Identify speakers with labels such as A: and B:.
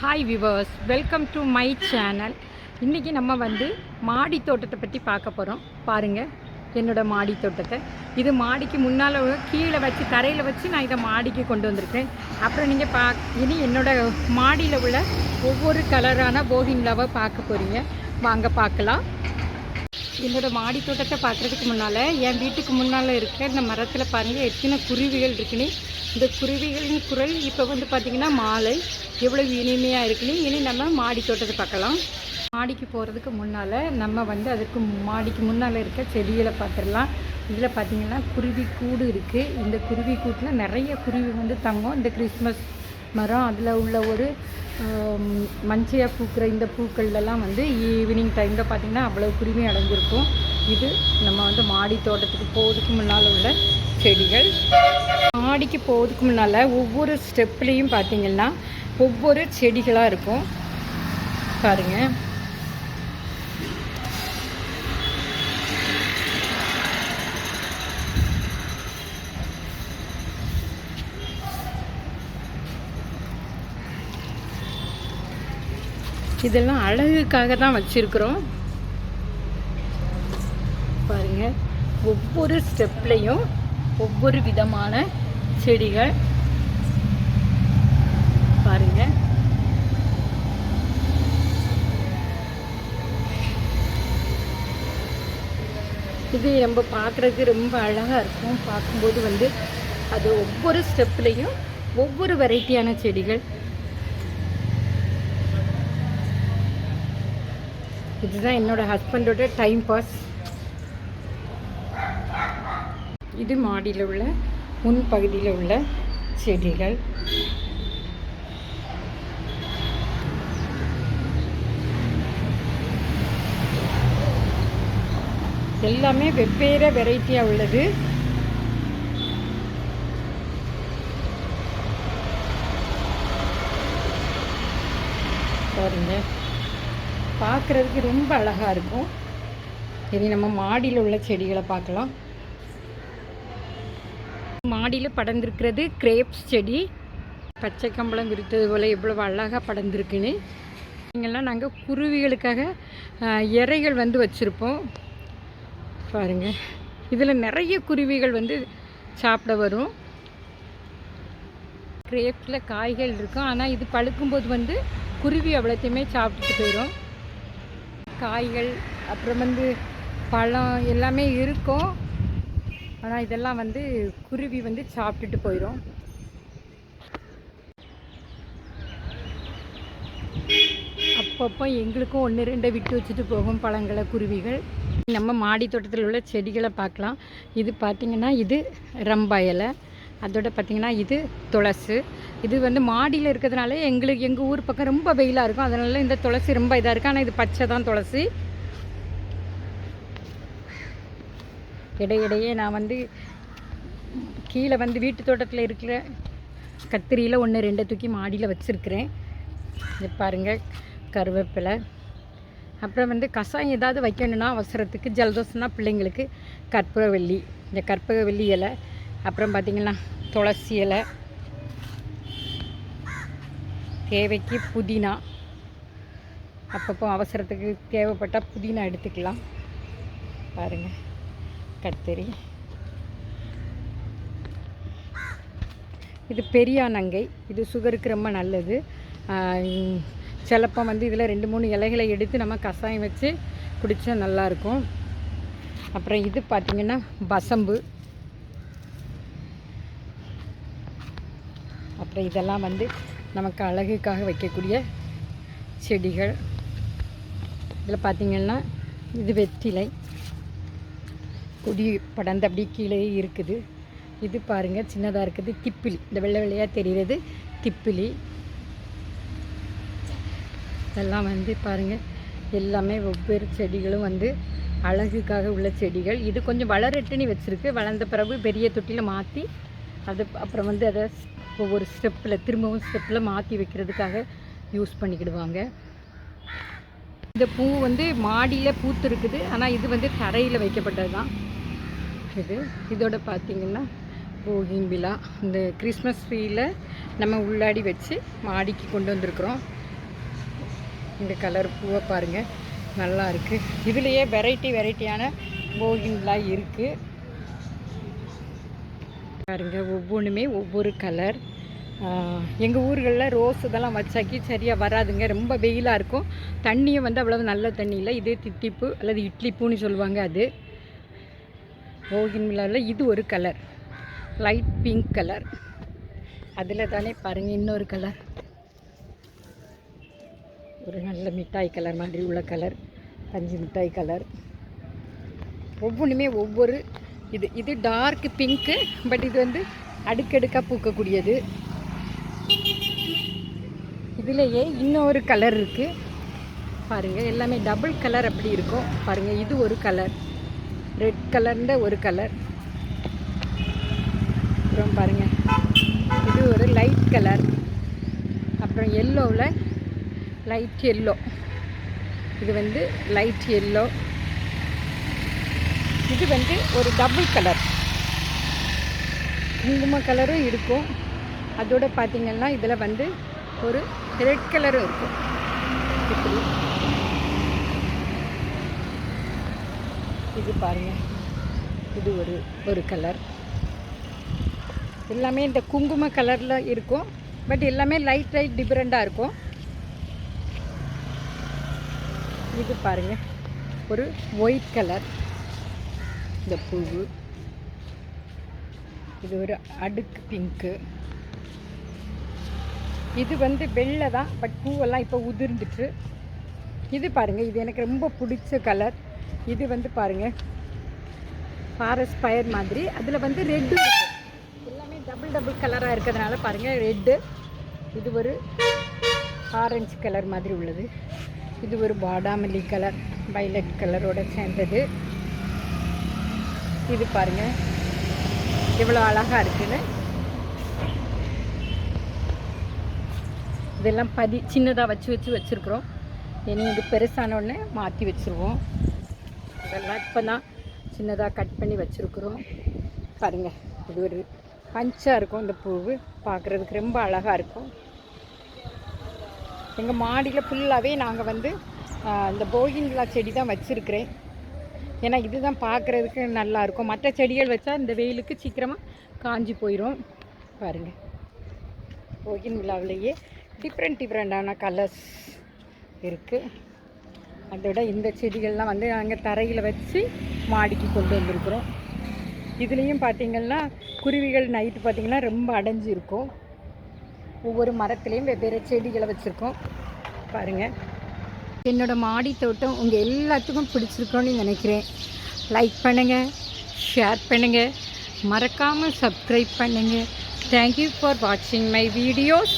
A: Hi viewers welcome to my channel இன்றைக்கி நம்ம வந்து மாடி தோட்டத்தை பற்றி பார்க்க போகிறோம் பாருங்கள் என்னோட மாடி தோட்டத்தை. இது மாடிக்கு முன்னால் கீழே வச்சு தரையில் வச்சு நான் இதை மாடிக்கு கொண்டு வந்திருக்கேன் அப்புறம் நீங்கள் பா இனி என்னோட மாடியில் உள்ள ஒவ்வொரு கலரான போகின்லாவை பார்க்க போகிறீங்க வாங்க பார்க்கலாம். என்னோடய மாடி தோட்டத்தை பார்க்குறதுக்கு முன்னால் என் வீட்டுக்கு முன்னால் இருக்க இந்த மரத்தில் பாருங்கள் எத்தனை குருவிகள் இருக்குன்னு இந்த குருவிகளின் குரல் இப்போ வந்து பார்த்திங்கன்னா மாலை. எவ்வளவு இனிமையாக இருக்குன்னு. இனி நம்ம மாடி தோட்டத்தை பார்க்கலாம். மாடிக்கு போகிறதுக்கு முன்னால் நம்ம வந்து அதுக்கு மாடிக்கு முன்னால் இருக்க செடிகளை பார்த்துடலாம். இதில் பார்த்திங்கன்னா குருவி கூடு இருக்குது இந்த குருவி கூட்டில் நிறைய குருவி வந்து தங்கும். இந்த கிறிஸ்மஸ் மரம் அதில் உள்ள ஒரு மஞ்சையாக பூக்கிற இந்த பூக்கள்லாம் வந்து ஈவினிங் டைமில் பார்த்திங்கன்னா அவ்வளோ குருவி அடைஞ்சிருக்கும் இது நம்ம வந்து மாடி தோட்டத்துக்கு போகிறதுக்கு முன்னால் உள்ள செடிகள். மாடிக்கு போகிறதுக்கு முன்னால் ஒவ்வொரு ஸ்டெப்லேயும் பார்த்திங்கன்னா ஒவ்வொரு செடிகளாக இருக்கும். பாருங்கள் இதெல்லாம் அழகுக்காக தான் வச்சுருக்குறோம். பாருங்கள் ஒவ்வொரு ஸ்டெப்லேயும் ஒவ்வொரு விதமான செடிகள். பாருங்க. இது நம்ம பார்க்குறதுக்கு ரொம்ப அழகாக இருக்கும். பார்க்கும்போது வந்து அது ஒவ்வொரு ஸ்டெப்லேயும் ஒவ்வொரு வெரைட்டியான செடிகள். இதுதான் என்னோட ஹஸ்பண்டோட டைம் பாஸ் இது மாடியில் உள்ள முன் பகுதியில் உள்ள செடிகள். எல்லாமே வெவ்வேறு வெரைட்டியாக உள்ளது. பாருங்க. பார்க்குறதுக்கு ரொம்ப அழகாக இருக்கும். இனி நம்ம மாடியில் உள்ள செடிகளை பார்க்கலாம். மாடியில் படர்ந்துருக்கிறது கிரேப்ஸ் செடி. பச்சை கம்பளம் விரித்தது போல் எவ்வளோ அழகாக படர்ந்துருக்குன்னு. இங்கெல்லாம் நாங்கள் குருவிகளுக்காக இறைகள் வந்து வச்சுருப்போம். பாருங்கள் இதில் நிறைய குருவிகள் வந்து சாப்பிட வரும். கிரேப்ஸில் காய்கள் இருக்கும். ஆனால் இது பழுக்கும்போது வந்து குருவி அவ்வளோத்தையுமே சாப்பிட்டுட்டு போயிடும் காய்கள் அப்புறம் வந்து பழம் எல்லாமே இருக்கும். ஆனால் இதெல்லாம் வந்து குருவி வந்து சாப்பிட்டுட்டு போயிடும் அப்பப்போ எங்களுக்கும் ஒன்று ரெண்டை விட்டு வச்சுட்டு போகும் பழங்களை குருவிகள். நம்ம மாடி தோட்டத்தில் உள்ள செடிகளை பார்க்கலாம். இது பார்த்திங்கன்னா இது ரம்பா இலை. அதோட பார்த்திங்கன்னா இது துளசி. இது வந்து மாடியில் இருக்கிறதுனால எங்களுக்கு எங்கள் ஊர் பக்கம் ரொம்ப வெயிலாக இருக்கும். அதனால இந்த துளசி ரொம்ப இதாக இருக்குது ஆனால் இது பச்சை தான் துளசி. இடையிடையே நான் வந்து கீழே வந்து வீட்டு தோட்டத்தில் இருக்கிற கத்திரியில் ஒன்று ரெண்டு தூக்கி மாடியில் வச்சுருக்கிறேன். இது பாருங்கள் கருவேப்பிலை. அப்புறம் வந்து கஷாயம் ஏதாவது வைக்கணும்னா அவசரத்துக்கு ஜலதோஷம்னா பிள்ளைங்களுக்கு கற்பூரவல்லி இந்த கற்பூரவல்லி இலை. அப்புறம் பார்த்திங்கன்னா துளசி இலை. தேவைக்கு புதினா. அப்பப்போ அவசரத்துக்கு தேவைப்பட்டால் புதினா எடுத்துக்கலாம். பாருங்கள் கத்திரி இது பெரியானங்கை இது சுகருக்கு ரொம்ப நல்லது. சிலப்பம் வந்து இதில் ரெண்டு மூணு இலைகளை எடுத்து நம்ம கஷாயம் வச்சு குடித்தா நல்லாயிருக்கும் அப்புறம் இது பார்த்திங்கன்னா பசம்பு. அப்புறம் இதெல்லாம் வந்து நமக்கு அழகுக்காக வைக்கக்கூடிய செடிகள். இதில் பார்த்திங்கன்னா இது வெற்றிலை. கொடி படர்ந்து அப்படியே கீழே இருக்குது. இது பாருங்கள் சின்னதாக இருக்குது. திப்பிலி இந்த வெள்ளை வெள்ளையாக தெரிகிறது. திப்பிலி. இதெல்லாம் வந்து பாருங்கள் எல்லாமே ஒவ்வொரு செடிகளும் வந்து அழகுக்காக உள்ள செடிகள். இது கொஞ்சம் வளரட்டுன்னு வச்சுருக்கு. வளர்ந்த பிறகு பெரிய தொட்டியில் மாற்றி அது அப்புறம் வந்து அதை ஒவ்வொரு ஸ்டெப்பில் திரும்பவும் ஸ்டெப்பில் மாற்றி வைக்கிறதுக்காக யூஸ் பண்ணிக்கிடுவாங்க. இந்த பூ வந்து மாடியில் பூத்து இருக்குது ஆனால் இது வந்து தரையில் வைக்கப்பட்டது தான் இது. இதோட பார்த்தீங்கன்னா போகின் விழா. இந்த கிறிஸ்மஸ் ட்ரீயில் நம்ம உள்ளாடி வச்சு மாடிக்கு கொண்டு வந்திருக்கிறோம். இந்த கலர் பூவை பாருங்கள் நல்லா இருக்குது இதுலேயே வெரைட்டி வெரைட்டியான போகின்லாம் இருக்குது பாருங்க ஒவ்வொன்றுமே ஒவ்வொரு கலர். எங்கள் ஊர்களில் ரோஸ் இதெல்லாம் வச்சாக்கி சரியாக வராதுங்க. ரொம்ப வெயிலாக இருக்கும். தண்ணியும் வந்து அவ்வளவு நல்ல தண்ணி இல்லை. இது தித்திப்பு அல்லது இட்லி பூன்னு சொல்லுவாங்க அது. போகின் விழாவில் இது ஒரு கலர். Light pink colour. அதில் தானே பாருங்கள் இன்னொரு கலர். ஒரு நல்ல மிட்டாய் கலர் மாதிரி உள்ள கலர். பஞ்சு மிட்டாய் கலர். ஒவ்வொன்றுமே ஒவ்வொரு இது. இது டார்க் பிங்க்கு பட் இது வந்து அடுக்கடுக்காக பூக்கக்கூடியது. இதுலேயே இன்னொரு கலர் இருக்குது பாருங்கள் எல்லாமே டபுள் கலர் அப்படி இருக்கும். பாருங்கள் இது ஒரு கலர் ரெட் கலர்ந்த ஒரு கலர். அப்புறம் பாருங்கள் இது ஒரு லைட் கலர். அப்புறம் எல்லோவில் லைட் எல்லோ. இது வந்து லைட் எல்லோ. இது வந்து ஒரு டபுள் கலர். குங்கும கலரும் இருக்கும். அதோட பார்த்தீங்கன்னா இதில் வந்து ஒரு ரெட் கலரும் இருக்கும். இப்படி. இது பாருங்கள் இது ஒரு ஒரு கலர் எல்லாமே இந்த குங்கும கலரில் இருக்கும். பட் எல்லாமே லைட் லைட் டிஃப்ரெண்ட்டாக இருக்கும். இது பாருங்கள் ஒரு ஒயிட் கலர் இந்த பூவு. இது ஒரு அடுக்கு பிங்க்கு இது வந்து வெள்ளை தான். பட் பூவெல்லாம் இப்போ உதிர்ந்துட்டு. இது பாருங்கள் இது எனக்கு ரொம்ப பிடிச்ச கலர் இது வந்து பாருங்க. ஃபாரஸ்ட் ஃபயர் மாதிரி. அதில் வந்து ரெட்டு எல்லாமே டபுள் டபுள் கலராக இருக்கிறதுனால பாருங்கள் ரெட்டு இது ஒரு ஆரஞ்சு கலர் மாதிரி உள்ளது. இது ஒரு பாடாமல்லி கலர் வைலட் கலரோட சேர்ந்தது. இது பாருங்கள் எவ்வளோ அழகாக இருக்குன்னு. இதெல்லாம் பதி சின்னதாக வச்சு வச்சு வச்சுருக்குறோம். இனி இது பெருசானோடனே மாற்றி வச்சுருவோம். அதெல்லாம் இப்போ தான் சின்னதாக கட் பண்ணி வச்சுருக்குறோம். பாருங்கள் இது ஒரு பஞ்சாக இருக்கும் இந்த பூவு. பார்க்குறதுக்கு ரொம்ப அழகாக இருக்கும். எங்கள் மாடியில் ஃபுல்லாகவே நாங்கள் வந்து இந்த போகின்லா செடி தான் வச்சுருக்கிறேன். ஏன்னா இதுதான் பார்க்குறதுக்கு நல்லா இருக்கும். மற்ற செடிகள் வச்சா இந்த வெயிலுக்கு சீக்கிரமாக காஞ்சி போயிடும் பாருங்கள் போகின் விழாவிலேயே டிஃப்ரெண்ட் டிஃப்ரெண்டான கலர்ஸ் இருக்குது அதோட இந்த செடிகள்லாம் வந்து நாங்கள் தரையில் வச்சு மாடிக்கு கொண்டு வந்திருக்கிறோம். இதுலேயும் பார்த்தீங்கன்னா குருவிகள் நைட்டு பார்த்தீங்கன்னா ரொம்ப அடைஞ்சு இருக்கும் ஒவ்வொரு மரத்துலேயும் வெவ்வேறு செடிகளை வச்சுருக்கோம். பாருங்கள் என்னோடய மாடி தோட்டம் உங்கள் எல்லாத்துக்கும் பிடிச்சிருக்கோன்னு நினைக்கிறேன். லைக் பண்ணுங்கள் ஷேர் பண்ணுங்கள் மறக்காமல் சப்ஸ்கிரைப் பண்ணுங்கள் தேங்க்யூ ஃபார் வாட்சிங் மை வீடியோஸ்